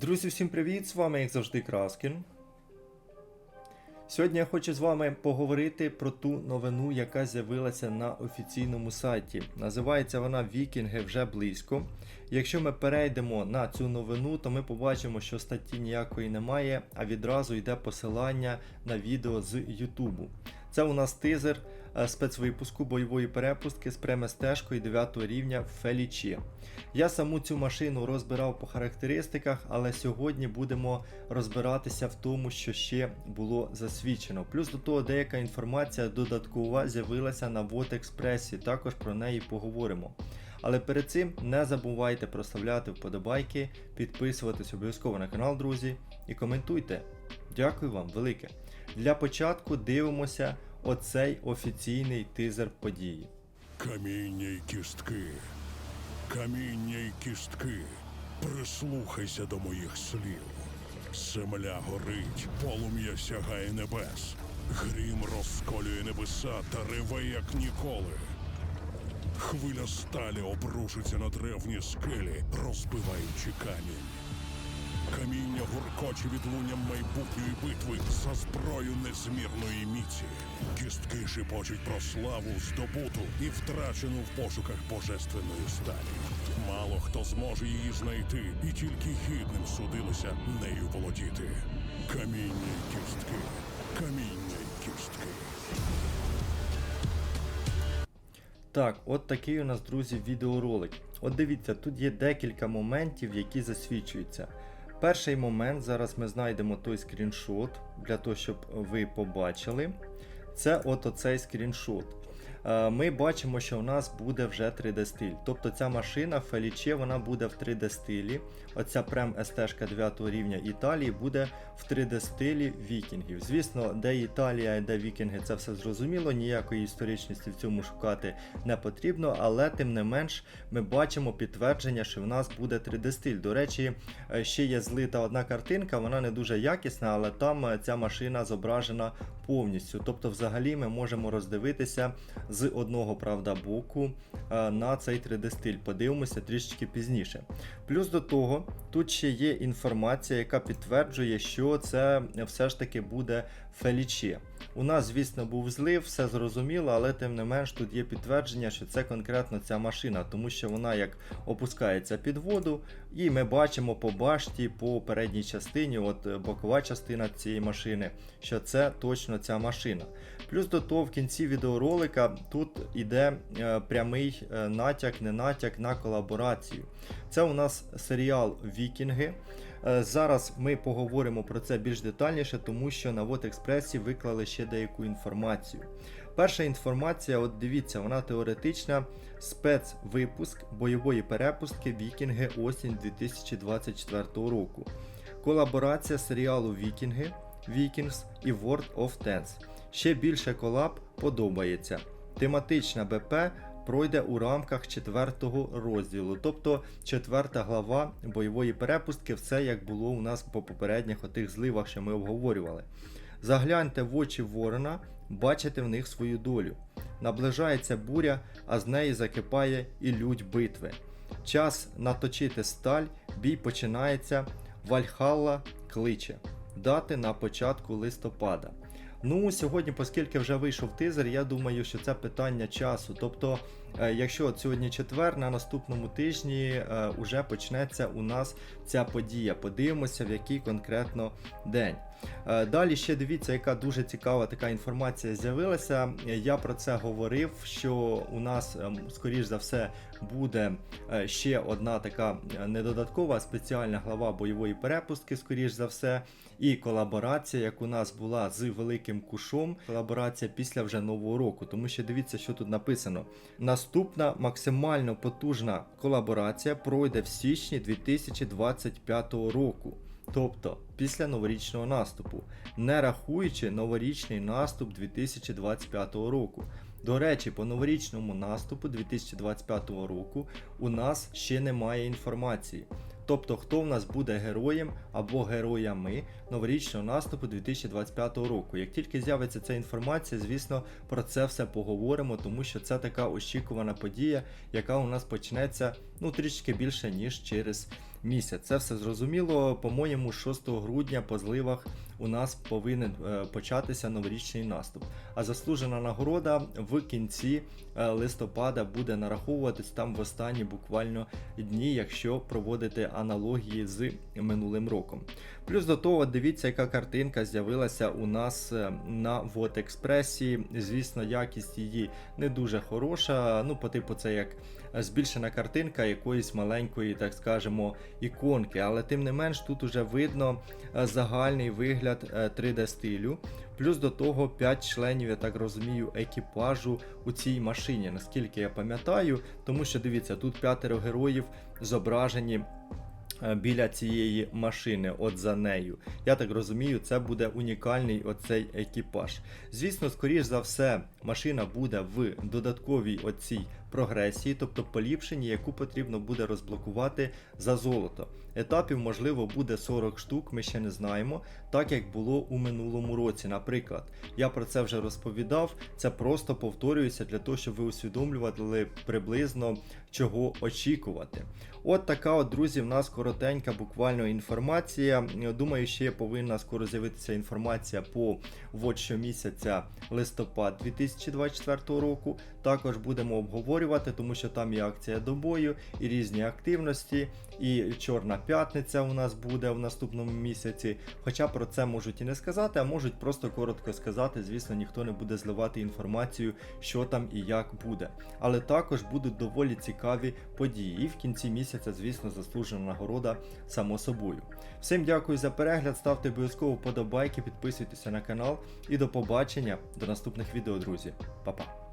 Друзі, всім привіт! З вами, як завжди, Краскін. Сьогодні я хочу з вами поговорити про ту новину, яка з'явилася на офіційному сайті. Називається вона Вікінги вже близько. Якщо ми перейдемо на цю новину, то ми побачимо, що статті ніякої немає, а відразу йде посилання на відео з Ютубу. Це у нас тизер спецвипуску бойової перепустки з преместежкою 9 рівня Фелічі. Я саму цю машину розбирав по характеристиках, але сьогодні будемо розбиратися в тому, що ще було засвідчено. Плюс до того деяка інформація додаткова з'явилася на WOT також про неї поговоримо. Але перед цим не забувайте проставляти вподобайки, підписуватись обов'язково на канал, друзі, і коментуйте. Дякую вам велике. Для початку дивимося оцей офіційний тизер події. Каміння й кістки. Каміння й кістки. Прислухайся до моїх слів. Земля горить, полум'я сягає небес. Грім розколює небеса та реве, як ніколи. Хвиля сталі обрушиться на древні скелі, розбиваючи камінь. Каміння гуркоче відлунням майбутньої битви за зброю незмірної міці. Кістки шепочуть про славу, здобуту і втрачену в пошуках божественної сталі. Мало хто зможе її знайти, і тільки гідним судилося нею володіти. Каміння й кістки, каміння й кістки. Так, от такий у нас, друзі, відеоролик. От дивіться, тут є декілька моментів, які засвідчуються. Перший момент, зараз ми знайдемо той скріншот, для того, щоб ви побачили. Це от оцей скріншот. Е, Ми бачимо, що у нас буде вже 3D стиль. Тобто ця машина Felice, вона буде в 3D стилі. Оця прем СТ 9 рівня Італії буде в 3D стилі вікінгів. Звісно, де Італія, де вікінги, це все зрозуміло, ніякої історичності в цьому шукати не потрібно, але тим не менш ми бачимо підтвердження, що в нас буде 3D стиль. До речі, е, ще є злита одна картинка, вона не дуже якісна, але там е, ця машина зображена повністю. Тобто, взагалі, ми можемо роздивитися з одного правда боку е, на цей 3D стиль. Подивимося трішечки пізніше. Плюс до того, тут ще є інформація, яка підтверджує, що це все ж таки буде Феліче. У нас, звісно, був злив, все зрозуміло, але тим не менш тут є підтвердження, що це конкретно ця машина, тому що вона як опускається під воду, і ми бачимо по башті, по передній частині, от е, бокова частина цієї машини, що це точно ця машина. Плюс до того, в кінці відеоролика тут іде е, прямий е, натяк, не натяк на колаборацію. Це у нас серіал Вікінги. Е, Зараз ми поговоримо про це більш детальніше, тому що на WotExpress виклали ще деяку інформацію. Перша інформація, от дивіться, вона теоретична. Спецвипуск бойової перепустки Вікінги осінь 2024 року. Колаборація серіалу Вікінги, Vikings і World of Tanks. Ще більше колаб подобається. Тематична БП пройде у рамках четвертого розділу, тобто четверта глава бойової перепустки, все як було у нас по попередніх отих зливах, що ми обговорювали. Загляньте в очі Ворона, бачите в них свою долю. Наближається буря, а з неї закипає і лють битви. Час наточити сталь, бій починається. Вальхалла кличе. Дати на початку листопада. Ну, сьогодні, оскільки вже вийшов тизер, я думаю, що це питання часу. Тобто, якщо от сьогодні четвер, на наступному тижні е, уже почнеться у нас ця подія. Подивимося, в який конкретно день. Е, Далі ще дивіться, яка дуже цікава така інформація з'явилася. Я про це говорив, що у нас, ем, скоріш за все, буде е, ще одна така е, недодаткова спеціальна глава бойової перепустки, скоріш за все, і колаборація, як у нас була з Великим Кушом, колаборація після вже нового року. Тому що дивіться, що тут написано. Наступна максимально потужна колаборація пройде в січні 2025 року. Тобто після новорічного наступу, не рахуючи новорічний наступ 2025 року. До речі, по новорічному наступу 2025 року у нас ще немає інформації. Тобто, хто в нас буде героєм або героями новорічного наступу 2025 року. Як тільки з'явиться ця інформація, звісно, про це все поговоримо, тому що це така очікувана подія, яка у нас почнеться ну трішки більше ніж через місяць. Це все зрозуміло. По-моєму, 6 грудня по зливах у нас повинен е, початися новорічний наступ. А заслужена нагорода в кінці е, листопада буде нараховуватись там в останні буквально дні, якщо проводити аналогії з минулим роком. Плюс до того, дивіться, яка картинка з'явилася у нас е, на Вот Експресі. Звісно, якість її не дуже хороша. Ну, по типу, це як збільшена картинка якоїсь маленької, так скажемо, іконки. Але тим не менш, тут уже видно е, загальний вигляд е, 3D стилю. Плюс до того 5 членів, я так розумію, екіпажу у цій машині, наскільки я пам'ятаю, тому що дивіться, тут п'ятеро героїв зображені е, біля цієї машини, от за нею. Я так розумію, це буде унікальний оцей екіпаж. Звісно, скоріш за все, машина буде в додатковій оцій прогресії, тобто поліпшенні, яку потрібно буде розблокувати за золото. Етапів, можливо, буде 40 штук, ми ще не знаємо, так як було у минулому році. Наприклад, я про це вже розповідав. Це просто повторюється для того, щоб ви усвідомлювали приблизно чого очікувати. От така, от, друзі, в нас коротенька буквально інформація. Думаю, ще повинна скоро з'явитися інформація по вот щомісяця листопад 2024 року. Також будемо обговорювати, тому що там є акція до бою і різні активності. І Чорна п'ятниця у нас буде в наступному місяці. Хоча про це можуть і не сказати, а можуть просто коротко сказати. Звісно, ніхто не буде зливати інформацію, що там і як буде. Але також будуть доволі цікаві події. І в кінці місяця, звісно, заслужена нагорода само собою. Всім дякую за перегляд, ставте обов'язково вподобайки, підписуйтеся на канал і до побачення до наступних відео, друзі. Па-па.